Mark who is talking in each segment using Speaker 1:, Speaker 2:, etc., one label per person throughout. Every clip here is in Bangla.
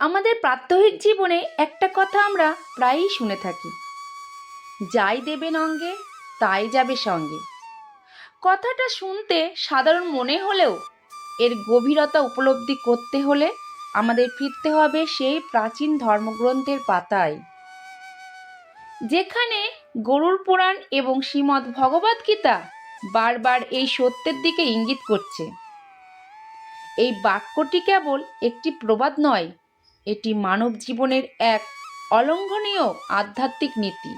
Speaker 1: আমাদের প্রাত্যহিক জীবনে একটা কথা আমরা প্রায়ই শুনে থাকি। যাই দেবেন অঙ্গে তাই যাবে সঙ্গে। কথাটা শুনতে সাধারণ মনে হলেও, এর গভীরতা উপলব্ধি করতে হলে আমাদের ফিরতে হবে সেই প্রাচীন ধর্মগ্রন্থের পাতায়। যেখানে গরুর পুরাণ এবং শ্রীমদ্ ভগবদ্গীতা বারবার এই সত্যের দিকে ইঙ্গিত করছে। এই বাক্যটি কেবল একটি প্রবাদ নয় এটি মানব জীবনের এক অলঙ্ঘনীয় আধ্যাত্মিক নীতি।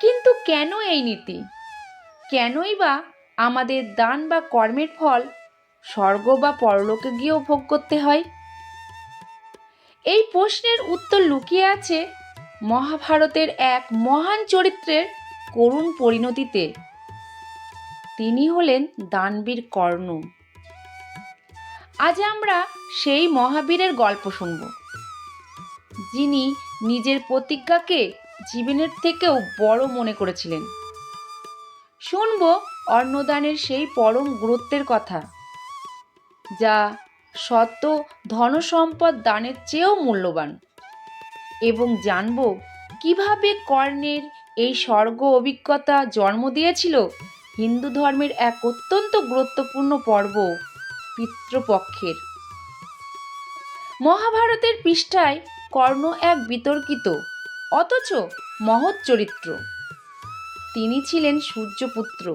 Speaker 1: কিন্তু কেন এই নীতি? কেনই বা আমাদের দান বা কর্মের ফল স্বর্গ বা পরলোকে গিয়েও ভোগ করতে হয়? এই প্রশ্নের উত্তর লুকিয়ে আছে মহাভারতের এক মহান চরিত্রের করুণ পরিণতিতে। তিনি হলেন দানবীর কর্ণ। আজ আমরা সেই মহাবীরের গল্প শুনব। যিনি নিজের প্রতিজ্ঞাকে জীবনের থেকেও বড় মনে করেছিলেন। শুনব অন্নদানের সেই পরম গুরুত্বের কথা, যা সত্য ধনসম্পদ দানের চেয়েও মূল্যবান এবং জানব কীভাবে কর্ণের এই স্বর্গ অভিজ্ঞতা জন্ম দিয়েছিল হিন্দু ধর্মের এক অত্যন্ত গুরুত্বপূর্ণ পর্ব। পিতৃপক্ষের। মহাভারতের পৃষ্ঠায় কর্ণ এক বিতর্কিত, অথচ মহৎ চরিত্র। তিনি ছিলেন সূর্যপুত্র,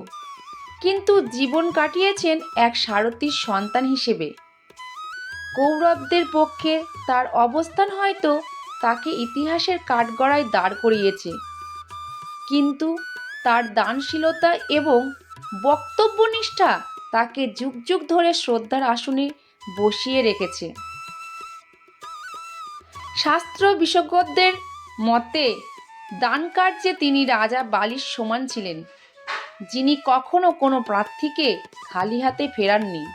Speaker 1: কিন্তু জীবন কাটিয়েছেন এক সারথীর সন্তান হিসেবে। কৌরবদের পক্ষে তার অবস্থান হয়তো তাকে ইতিহাসের কাঠগড়ায় দাঁড় করিয়েছে, কিন্তু তার দানশীলতা এবং বক্তব্যনিষ্ঠা তাকে যুগ যুগ ধরে শ্রদ্ধার আসনে বসিয়ে রেখেছে। শাস্ত্র বিশেষজ্ঞদের মতে, দান কার্যে তিনি রাজা বালির সমান ছিলেন, যিনি কখনো কোনো প্রার্থীকে খালি হাতে ফেরাননি।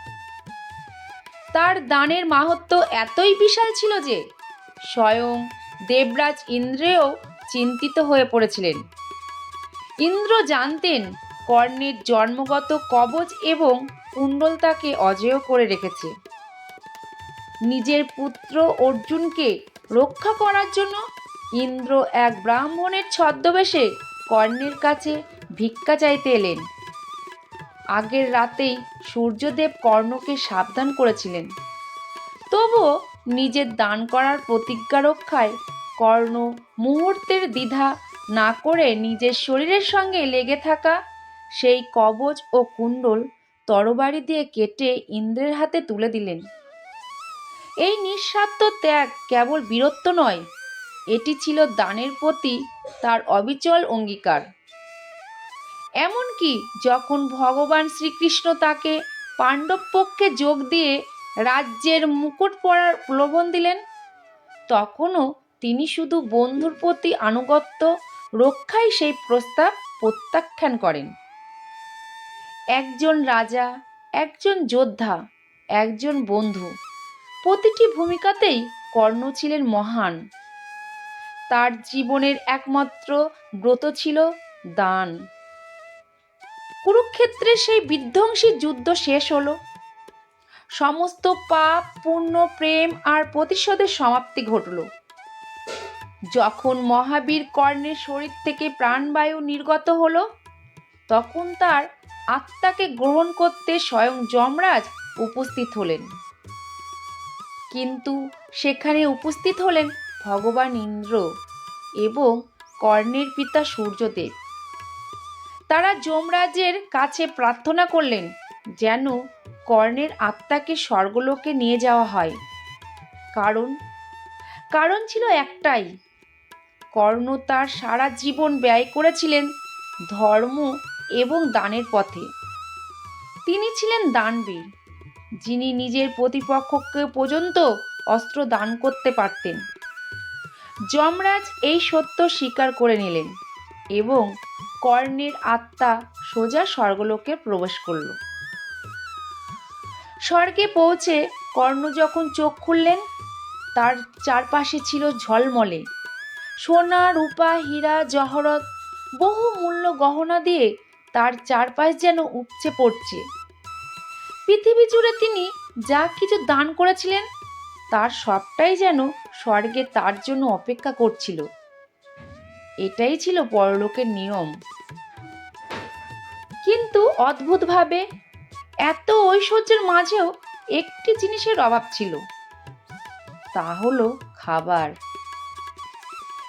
Speaker 1: তার দানের মাহাত্ম এতই বিশাল ছিল যে, স্বয়ং দেবরাজ ইন্দ্রেও চিন্তিত হয়ে পড়েছিলেন। ইন্দ্র জানতেন কর্ণের জন্মগত কবচ এবং কুণ্ডল তাকে অজেয় করে রেখেছে। নিজের পুত্র অর্জুনকে রক্ষা করার জন্য ইন্দ্র এক ব্রাহ্মণের ছদ্মবেশে কর্ণের কাছে ভিক্ষা চাইতে এলেন। আগের রাতেই সূর্যদেব কর্ণকে সাবধান করেছিলেন। তবুও নিজের দান করার প্রতিজ্ঞা রক্ষায় কর্ণ মুহূর্তের দ্বিধা না করে নিজের শরীরের সঙ্গে লেগে থাকা সেই কবচ ও কুণ্ডল তরবারি দিয়ে কেটে ইন্দ্রের হাতে তুলে দিলেন। এই নিঃস্বার্থ ত্যাগ কেবল বীরত্ব নয়, এটি ছিল দানের প্রতি তার অবিচল অঙ্গীকার। এমনকি যখন ভগবান শ্রীকৃষ্ণ তাকে পাণ্ডব পক্ষে যোগ দিয়ে রাজ্যের মুকুট পরার প্রলোভন দিলেন, তখনও তিনি শুধু বন্ধুর প্রতি আনুগত্য রক্ষায় সেই প্রস্তাব প্রত্যাখ্যান করেন। একজন রাজা, একজন যোদ্ধা, একজন বন্ধু। প্রতিটি ভূমিকাতেই কর্ণ ছিলেন মহান। তার জীবনের একমাত্র ব্রত ছিল দান। কুরুক্ষেত্রে সেই বিধ্বংসী যুদ্ধ শেষ হলো। সমস্ত পাপ পূর্ণ প্রেম আর প্রতিশোধের সমাপ্তি ঘটল। যখন মহাবীর কর্ণের শরীর থেকে প্রাণবায়ু নির্গত হলো, তখন তার আত্মাকে গ্রহণ করতে স্বয়ং যমরাজ উপস্থিত হলেন। কিন্তু সেখানে উপস্থিত হলেন ভগবান ইন্দ্র এবং কর্ণের পিতা সূর্যদেব। তারা যমরাজের কাছে প্রার্থনা করলেন যেন কর্ণের আত্মাকে স্বর্গলোকে নিয়ে যাওয়া হয়। কারণ কারণ ছিল একটাই, কর্ণ তার সারা জীবন ব্যয় করেছিলেন ধর্ম এবং দানের পথে। তিনি ছিলেন দানবীর, যিনি নিজের প্রতিপক্ষকে পর্যন্ত অস্ত্র দান করতে পারতেন। যমরাজ এই সত্য স্বীকার করে নিলেন এবং কর্ণের আত্মা সোজা স্বর্গলোকে প্রবেশ করল। স্বর্গে পৌঁছে কর্ণ যখন চোখ খুললেন, তার চারপাশে ছিল ঝলমলে। সোনা, রূপা, হীরা, জহরত বহু মূল্য গহনা দিয়ে তার চারপাশ যেন উপচে পড়ছে। পৃথিবী জুড়ে তিনি যা কিছু দান করেছিলেন, তার সবটাই যেন স্বর্গে তার জন্য অপেক্ষা করছিল। এটাই ছিল পরলোকের নিয়ম। কিন্তু অদ্ভুতভাবে এত ঐশ্বর্যের মাঝেও একটি জিনিসের অভাব ছিল। তা হলো খাবার।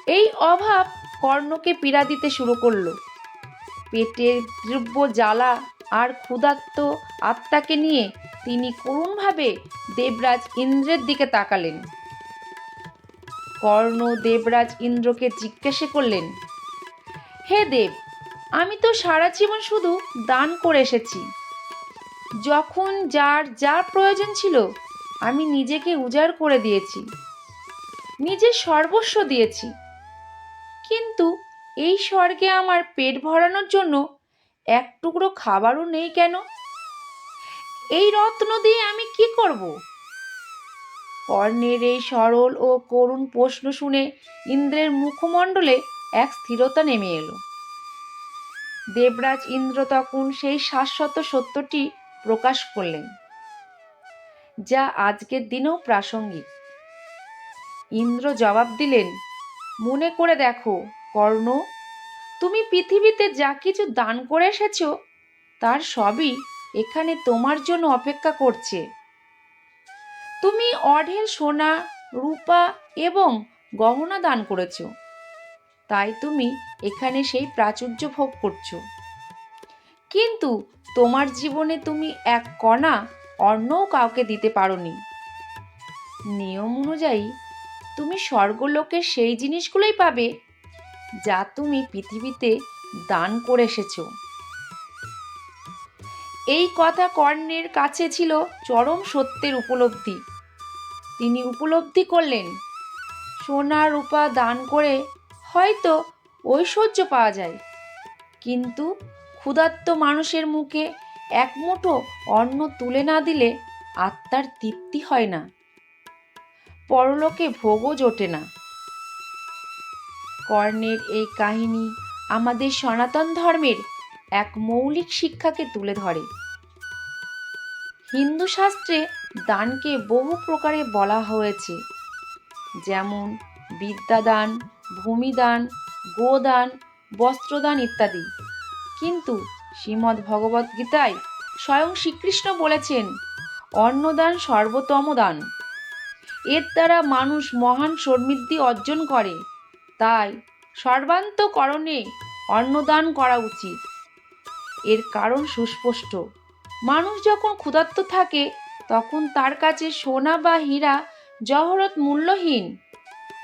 Speaker 1: এই অভাব কর্ণকে পীড়া দিতে শুরু করল। পেটের দ্রব্য জ্বালা আর ক্ষুধার্ত আত্মাকে নিয়ে তিনি করুণভাবে দেবরাজ ইন্দ্রের দিকে তাকালেন। কর্ণ দেবরাজ ইন্দ্রকে জিজ্ঞাসা করলেন, হে দেব, আমি তো সারা জীবন শুধু দান করে এসেছি। যখন যার যা প্রয়োজন ছিল, আমি নিজেকে উজাড় করে দিয়েছি, নিজের সর্বস্ব দিয়েছি। কিন্তু এই স্বর্গে আমার পেট ভরানোর জন্য এক টুকরো খাবারও নেই কেন? এই রত্ন দিয়ে আমি কি করব? কর্ণের এই সরল ও করুণ প্রশ্ন শুনে ইন্দ্রের মুখমণ্ডলে এক স্থিরতা নেমে এলো। দেবরাজ ইন্দ্র তখন সেই শাশ্বত সত্যটি প্রকাশ করলেন, যা আজকের দিনেও প্রাসঙ্গিক। ইন্দ্র জবাব দিলেন, মনে করে দেখো কর্ণ, তুমি পৃথিবীতে যা কিছু দান করে এসেছ, তার সবই এখানে তোমার জন্য অপেক্ষা করছে। তুমি অঢেল সোনা, রূপা এবং গহনা দান করেছ। তাই তুমি এখানে সেই প্রাচুর্য ভোগ করছ। কিন্তু তোমার জীবনে তুমি এক কণা অন্যও কাউকে দিতে পারোনি। নিয়ম অনুযায়ী তুমি স্বর্গলোকে সেই জিনিসগুলোই পাবে যা তুমি পৃথিবীতে দান করে এসেছ। এই কথা কর্ণের কাছে ছিল চরম সত্যের উপলব্ধি। তিনি উপলব্ধি করলেন, সোনা রূপা দান করে হয়তো ঐশ্বর্য পাওয়া যায়, কিন্তু ক্ষুধার্ত মানুষের মুখে এক মুঠো অন্ন তুলে না দিলে আত্মার তৃপ্তি হয় না। পরলোকে ভোগও জোটে না। কর্ণের এই কাহিনী আমাদের সনাতন ধর্মের এক মৌলিক শিক্ষাকে তুলে ধরে। হিন্দু শাস্ত্রে দানকে বহু প্রকারে বলা হয়েছে। যেমন বিদ্যাদান, ভূমিদান, গোদান, বস্ত্রদান ইত্যাদি। কিন্তু শ্রীমদ্ ভগবদ্গীতায় স্বয়ং শ্রীকৃষ্ণ বলেছেন, অন্নদান সর্বোত্তম দান এর দ্বারা মানুষ মহান সমৃদ্ধি অর্জন করে। তাই সর্বান্তকরণে অন্নদান করা উচিত। এর কারণ সুস্পষ্ট। মানুষ যখন ক্ষুধার্ত থাকে, তখন তার কাছে সোনা বা হীরা জহরত মূল্যহীন।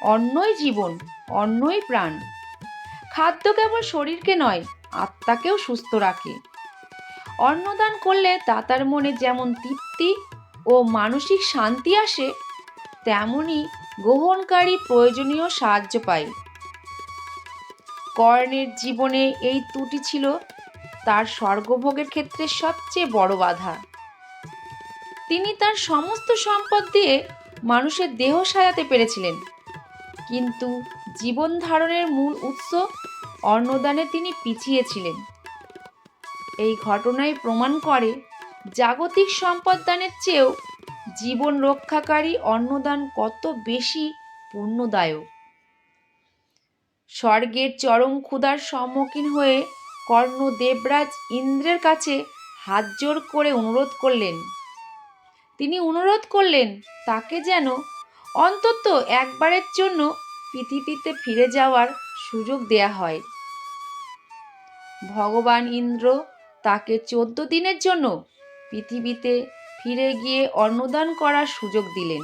Speaker 1: অন্নই জীবন অন্নই প্রাণ। খাদ্য কেবল শরীরকে নয়, আত্মাকেও সুস্থ রাখে। অন্নদান করলে দাতার মনে যেমন তৃপ্তি ও মানসিক শান্তি আসে, তেমনি গ্রহণকারী প্রয়োজনীয় সাহায্য পায়। কর্ণের জীবনে এই ত্রুটি ছিল তার স্বর্গভোগের ক্ষেত্রে সবচেয়ে বড় বাধা। তিনি তার সমস্ত সম্পদ দিয়ে মানুষের দেহ সাজাতে পেরেছিলেন। কিন্তু জীবন ধারণের মূল উৎস অন্নদানে তিনি পিছিয়েছিলেন। এই ঘটনায় প্রমাণ করে জাগতিক সম্পদ দানের চেয়েও জীবন রক্ষাকারী অন্নদান কত বেশি পুণ্যদায়ক। স্বর্গের চরম ক্ষুধার সম্মুখীন হয়ে কর্ণ দেবরাজ ইন্দ্রের কাছে হাত জোর করে অনুরোধ করলেন। তিনি অনুরোধ করলেন, তাকে যেন অন্তত একবারের জন্য পৃথিবীতে ফিরে যাওয়ার সুযোগ দেয়া হয়। ভগবান ইন্দ্র তাকে চোদ্দ দিনের জন্য পৃথিবীতে ফিরে গিয়ে অন্নদান করার সুযোগ দিলেন।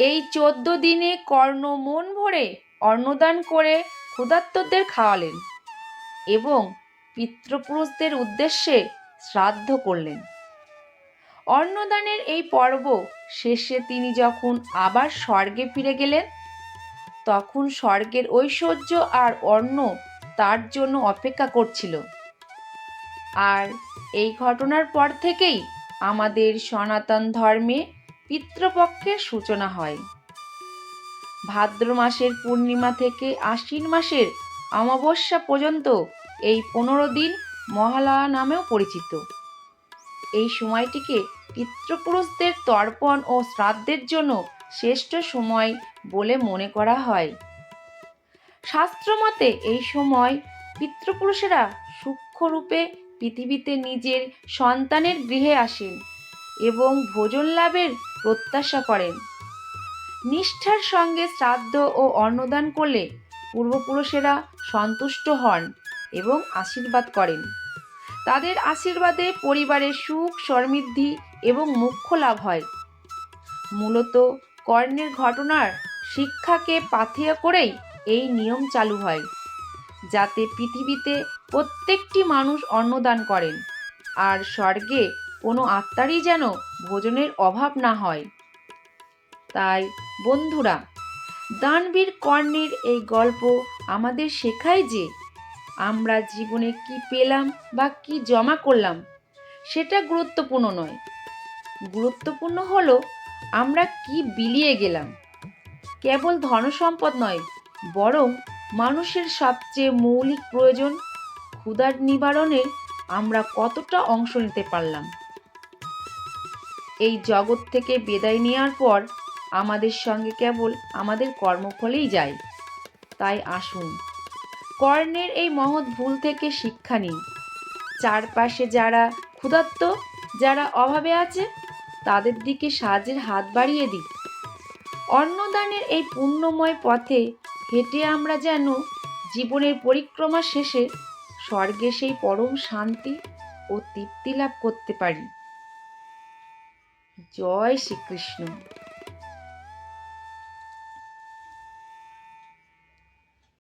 Speaker 1: এই চোদ্দ দিনে কর্ণ মন ভরে অন্নদান করে ক্ষুধার্তদের খাওয়ালেন এবং পিতৃপুরুষদের উদ্দেশ্যে শ্রাদ্ধ করলেন। অন্নদানের এই পর্ব শেষে তিনি যখন আবার স্বর্গে ফিরে গেলেন, তখন স্বর্গের ঐশ্বর্য আর অন্ন তার জন্য অপেক্ষা করছিল। আর এই ঘটনার পর থেকেই আমাদের সনাতন ধর্মে পিতৃপক্ষের সূচনা হয়। ভাদ্র মাসের পূর্ণিমা থেকে আশ্বিন মাসের অমাবস্যা পর্যন্ত এই পনেরো দিন মহালয়া নামেও পরিচিত। এই সময়টিকে পিতৃপুরুষদের তর্পণ ও শ্রাদ্ধের জন্য শ্রেষ্ঠ সময় বলে মনে করা হয়। শাস্ত্রমতে এই সময় পিতৃপুরুষেরা সূক্ষ্মরূপে পৃথিবীতে নিজের সন্তানের গৃহে আসেন এবং ভোজন লাভের প্রত্যাশা করেন। নিষ্ঠার সঙ্গে শ্রাদ্ধ ও অন্নদান করলে পূর্বপুরুষেরা সন্তুষ্ট হন এবং আশীর্বাদ করেন। তাদের আশীর্বাদে পরিবারের সুখ, সমৃদ্ধি এবং মুখ্য লাভ হয়। মূলত কর্ণের ঘটনার শিক্ষাকে পাথেয় করেই এই নিয়ম চালু হয়, যাতে পৃথিবীতে প্রত্যেকটি মানুষ অন্নদান করেন। আর স্বর্গে কোনো আত্মারই যেন ভোজনের অভাব না হয়। তাই বন্ধুরা, দানবীর কর্ণের এই গল্প আমাদের শেখায় যে আমরা জীবনে কি পেলাম বা কি জমা করলাম, সেটা গুরুত্বপূর্ণ নয়। গুরুত্বপূর্ণ হলো আমরা কি বিলিয়ে গেলাম। কেবল ধনসম্পদ নয়, বরং মানুষের সবচেয়ে মৌলিক প্রয়োজন, ক্ষুধার নিবারণে আমরা কতটা অংশ নিতে পারলাম। এই জগৎ থেকে বিদায় নেওয়ার পর আমাদের সঙ্গে কেবল আমাদের কর্মফলেই যায়। তাই আসুন। কর্ণের এই মহৎ ভুল থেকে শিক্ষা নিন। চারপাশে যারা ক্ষুধার্ত, যারা অভাবে আছে, তাদের দিকে সাহায্যের হাত বাড়িয়ে দিই অন্নদানের এই পুণ্যময় পথে হেঁটে আমরা যেন জীবনের পরিক্রমা শেষে স্বর্গে সেই পরম শান্তি ও তৃপ্তি লাভ করতে পারি। জয় শ্রীকৃষ্ণ।